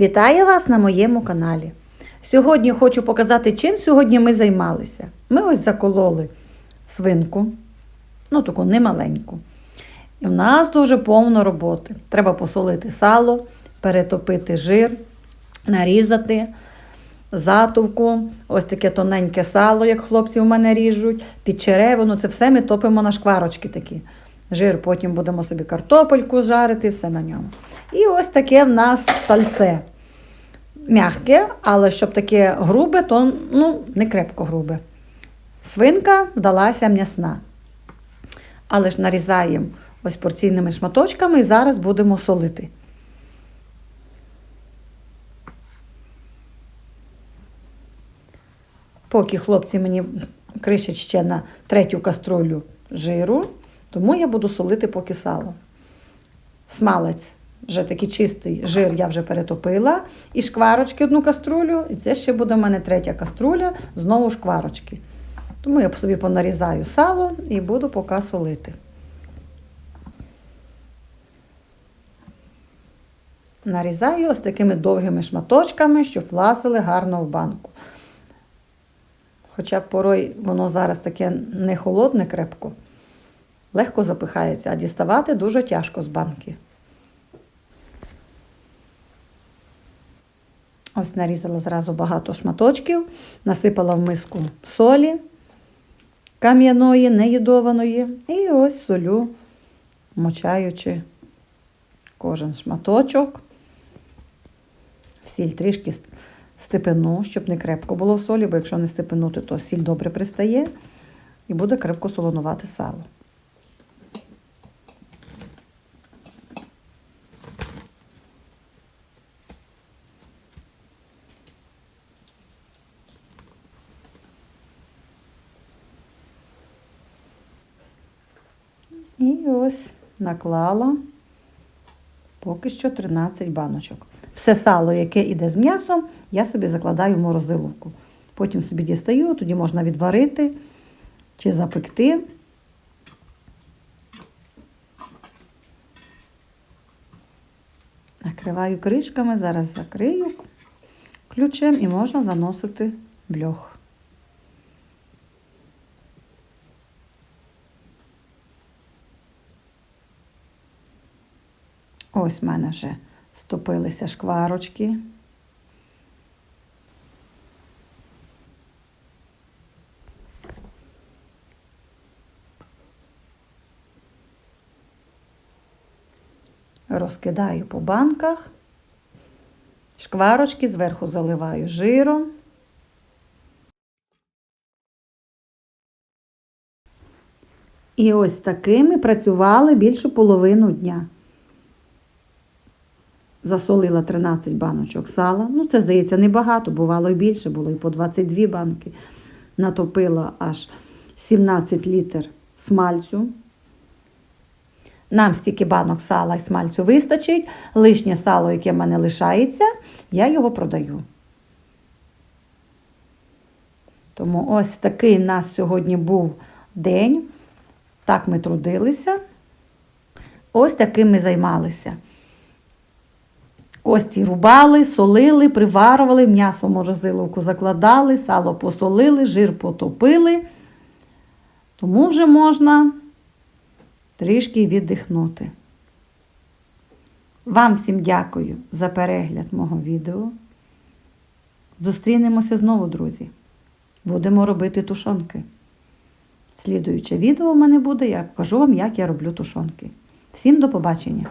Вітаю вас на моєму каналі. Сьогодні хочу показати, чим сьогодні ми займалися. Ми ось закололи свинку, ну таку немаленьку. І в нас дуже повно роботи. Треба посолити сало, перетопити жир, нарізати затовку, ось таке тоненьке сало, як хлопці у мене ріжуть, під черевину. Це все ми топимо на шкварочки такі. Жир, потім будемо собі картопельку жарити, все на ньому. І ось таке в нас сальце. Мягке, але щоб таке грубе, то ну, не крепко грубе. Свинка вдалася м'ясна. Але ж нарізаємо ось порційними шматочками і зараз будемо солити. Поки хлопці мені кришать ще на третю каструлю жиру, тому я буду солити поки сало. Смалець вже такий чистий жир я вже перетопила. І шкварочки одну каструлю. І це ще буде в мене третя каструля, знову шкварочки. Тому я собі понарізаю сало і буду поки солити. Нарізаю ось такими довгими шматочками, щоб влазили гарно в банку. Хоча порой воно зараз таке не холодне крепко, легко запихається, а діставати дуже тяжко з банки. Ось нарізала зразу багато шматочків, насипала в миску солі кам'яної, неїдованої. І ось солю, мочаючи кожен шматочок. Сіль трішки степену, щоб не крепко було в солі, бо якщо не степенути, то сіль добре пристає і буде крепко солонувати сало. І ось наклала поки що 13 баночок. Все сало, яке йде з м'ясом, я собі закладаю в морозиловку. Потім собі дістаю, тоді можна відварити чи запекти. Накриваю кришками, зараз закрию ключем і можна заносити в Ось в мене вже стопилися шкварочки. Розкидаю по банках, шкварочки зверху заливаю жиром. І ось такими працювали більше половину дня засолила 13 баночок сала. Ну, це, здається, небагато, бувало і більше, було і по 22 банки. Натопила аж 17 літр смальцю. Нам стільки банок сала і смальцю вистачить. Лишнє сало, яке в мене лишається, я його продаю. Тому ось такий в нас сьогодні був день. Так ми трудилися. Ось таким ми займалися. Кості рубали, солили, приварували, м'ясо в морозиловку закладали, сало посолили, жир потопили. Тому вже можна трішки віддихнути. Вам всім дякую за перегляд мого відео. Зустрінемося знову, друзі. Будемо робити тушонки. Слідуюче відео в мене буде, я покажу вам, як я роблю тушонки. Всім до побачення!